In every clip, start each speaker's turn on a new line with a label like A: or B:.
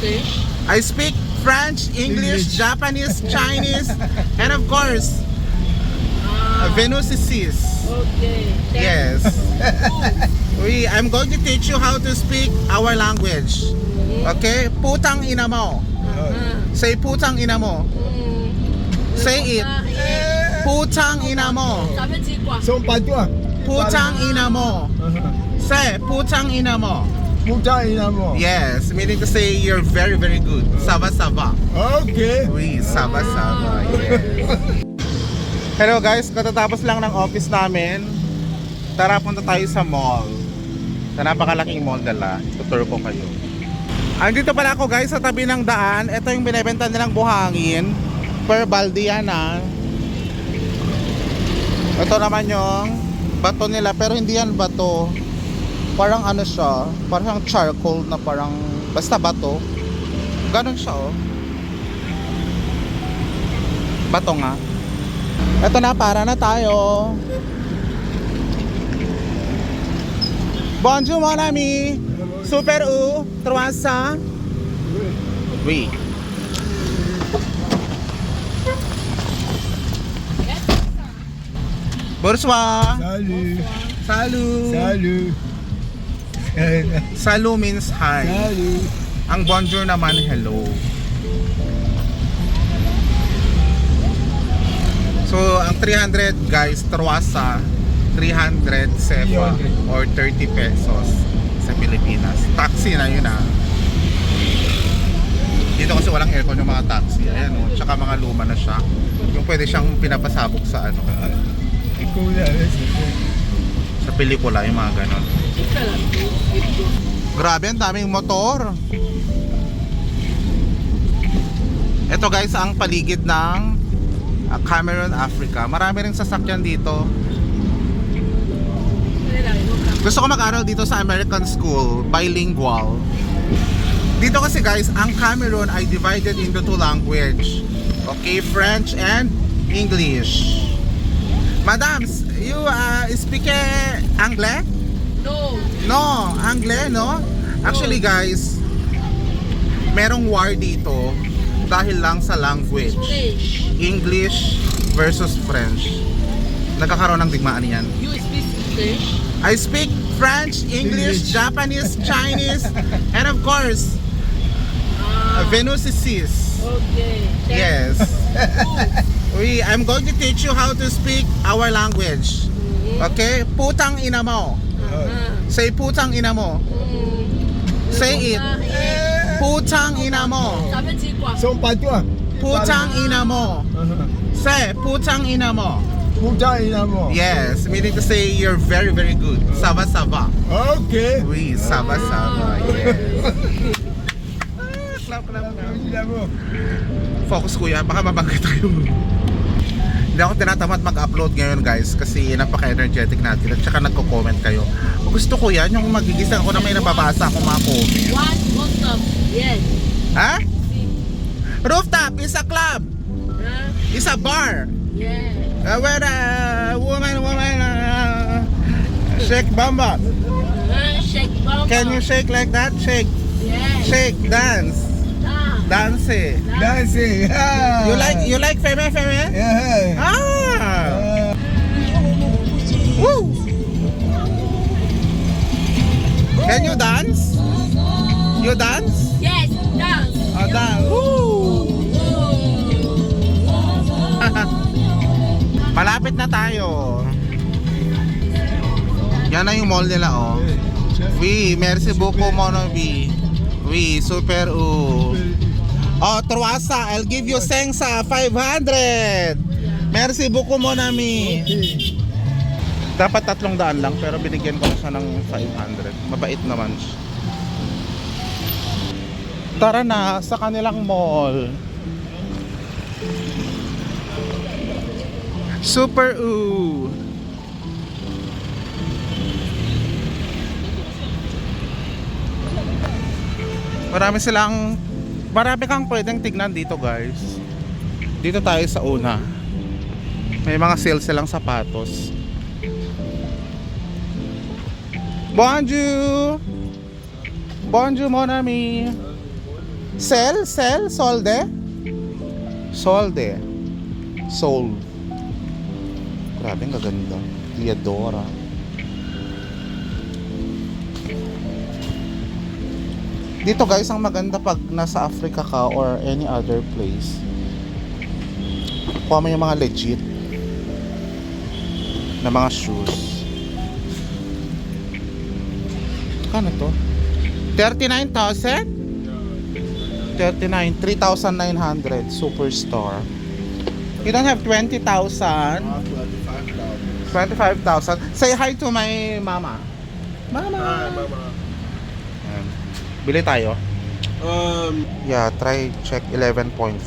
A: Okay.
B: I speak French, English,
C: English.
B: Japanese, Chinese, and of course,
A: uh,
B: Venus is
A: Okay.
B: Yes. we, I'm going to teach you how to speak our language. Okay? Putang
A: inamo.
B: Say putang
A: inamo.
B: Say it. Putang
C: inamo.
B: Putang inamo. Uh-huh. Say putang inamo.
C: Puta ina mo.
B: Yes, meaning to say you're very very good. Saba saba.
C: Okay.
B: Uy, saba saba. Yes. Hello guys, katatapos lang ng office namin. Tara punta tayo sa mall. Sa napakalaking mall dala. Tutur ko kayo. Andito pala ako guys sa tabi ng daan. Ito yung binebenta nilang buhangin. Per balde yan ah. Ito naman yung bato nila pero hindi yan bato. Parang ano siya, parang charcoal na parang basta bato. Ganon siya oh. Bato nga. Ito na, para na tayo. Bonjour mon ami. Super U, Truasa. Oui. Bonsoir.
C: Salut.
B: Salut.
C: Salut.
B: Salut means hi.
C: Salut.
B: Ang bonjour naman, hello. So, ang 300 guys, Truasa, 300 sefa
C: 300.
B: or 30 pesos sa Pilipinas. Taxi na yun ah. Dito kasi walang aircon yung mga taxi. Ayan o, tsaka mga luma na siya. Yung pwede siyang pinapasabog sa ano,
C: Ikaw na.
B: sa pelikula, yung mga ganon. Grabe, ang daming motor. Ito guys, ang paligid ng ah, Cameroon, Africa. Marami rin sasakyan dito. Gusto ko mag-aral dito sa American School, bilingual. Dito kasi guys, ang Cameroon ay divided into two language. Okay, French and English. Madams, you uh, speak eh, Anglais?
A: No.
B: No, Angle, no? Actually guys, merong war dito dahil lang sa language.
A: English.
B: English versus French. Nagkakaroon ng digmaan yan.
A: You speak English?
B: I speak French, English,
C: English.
B: Japanese, Chinese, and of course,
A: Ah,
B: Venus is sis.
A: okay.
B: Yes. We, I'm going to teach you how to speak our language.
A: Mm.
B: Okay? Putang ina mo.
A: Ah,
B: Say putang ina mo.
A: mm.
B: Say it.
A: Ah, eh.
B: Putang ina mo.
A: 咱们几管
C: Song Padua.
B: Putang ina mo. Say, putang ina mo.
C: Puta ina mo.
B: Yes, meaning to say you're very very good. Saba saba.
C: Okay.
B: Oui, saba saba. Yes. Ah, clap, clap, clap.
C: Ina mo.
B: Focus kuya, baka mabangga tayo. Hindi ako tinatamad mag-upload ngayon guys kasi napaka-energetic natin at saka nagko-comment kayo. Gusto ko yan, yung magigising ako na may nababasa akong mga comment.
A: One on top. Yes.
B: Ha? Rooftop is a club.
A: Ah,
B: Is a bar.
A: yes.
B: Uh, where uh, woman, woman, uh, shake bamba.
A: Ah, shake bum.
B: Can you shake like that? Shake,
A: Yes.
B: shake, dance, Dance.
C: Dancing. Ah.
B: You like, you like feme, feme?
C: Yeah.
B: Ah!
C: Ah.
B: Woo! Can you dance? You dance?
A: Yes. Dance.
B: Oh, dance. Woo! Malapit na tayo. Yan na yung mall nila, oh. Oui, merci beaucoup, mon ami. Oui, super u. Truasa, I'll give you seng sa 500. Merci beaucoup, mon ami. Dapat tatlong daan lang, pero binigyan ko siya ng 500. Mabait naman siya. Tara na, sa kanilang mall. Super U. Marami silang marami kang pwedeng tignan dito guys. Dito tayo sa una. May mga sales silang sapatos. Bonjour. Bonjour mon ami. Sel, Sel, Solde? Solde. Soul. Grabe, ang gaganda. Diadora. Dito guys, ang maganda pag nasa Africa ka or any other place. Kuha mo yung mga legit na mga shoes. Kano to? 39,000? 39, 3,900 Superstore. You don't have 20,000? 25,000. Say hi to my mama. Mama.
C: Hi, mama.
B: Ayan. Bili tayo.
C: Um,
B: Yeah, try check 11.5.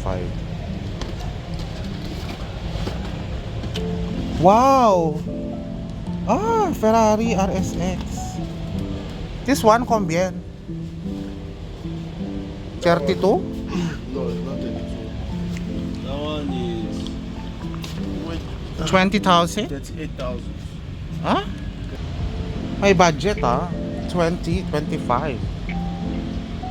B: Wow! Ah, Ferrari RSX. This one combien? 32?
C: no, it's not 32. That one is. Wait,
B: 20,000?
C: 38,000.
B: Huh? May budget ah. 20, 25.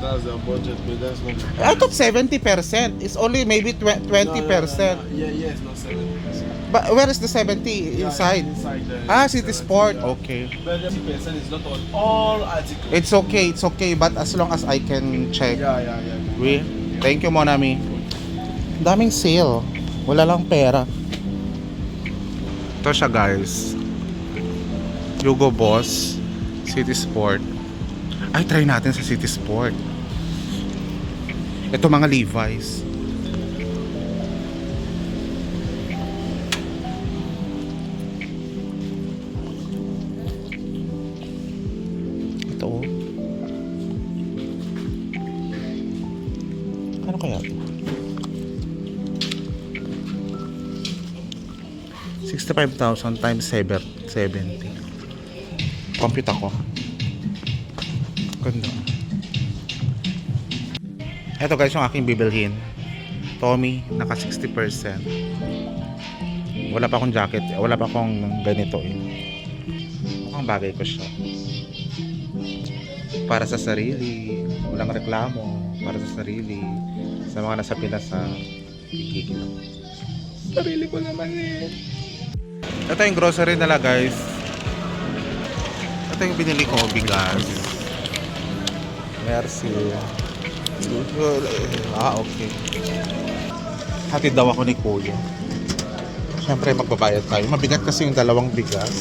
C: That's the budget, but that's not.
B: I thought 70%. It's only maybe tw- 20%.
C: No, no, no, no. Yeah, yeah, it's not 70%.
B: But where is the 70
C: Yeah,
B: inside?
C: inside the
B: Ah, City
C: 70,
B: Sport.
C: yeah.
B: Okay.
C: But the 70% is not on all articles.
B: It's okay, it's okay. But as long as I can check.
C: Yeah, yeah, yeah.
B: We, thank you, Monami. Daming sale. Wala lang pera. Ito siya, guys. Hugo Boss. City Sport. Ay, try natin sa City Sport. Ito mga Levi's. Ito oh. Ano kaya ito? 65,000 times 7 70. Compute ako. Ganda. Ito guys yung aking bibilhin. Tommy, naka 60%. Wala pa akong jacket. Wala pa akong ganito eh. Mukhang bagay ko siya. Para sa sarili. Walang reklamo. Para sa sarili. Sa mga nasa Pinas sa kikikil ako. Sarili ko naman eh. Ito yung grocery nila guys. Ito yung binili ko, bigas. Merci. Ah, okay. Hatid daw ako ni Kuya. Siyempre magbabayad tayo. Mabigat kasi yung dalawang bigas.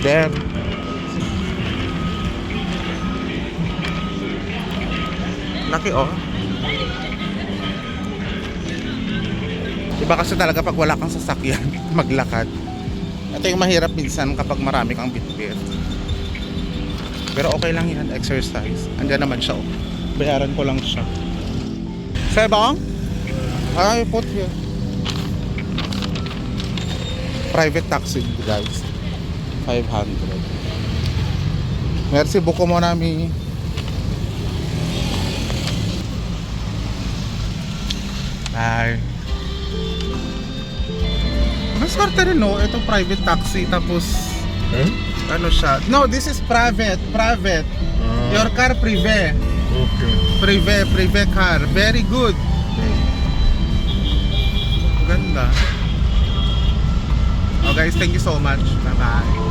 B: Then, Laki oh. Iba kasi talaga pag wala kang sasakyan, maglakad. Ito yung mahirap minsan kapag marami kang bitbit. Pero okay lang yan, exercise. Andiyan naman siya oh. Bayaran ko lang siya. Sebang? Ay, put here. Private taxi guys. 500. Merci buko mo nami. Ay. Mas swerte rin no, ito private taxi tapos
C: Huh?
B: ano siya. No, this is private, private. Your car privé.
C: Okay.
B: Privé, privé car. Very good. Ganda. Oh guys, thank you so much. Bye-bye.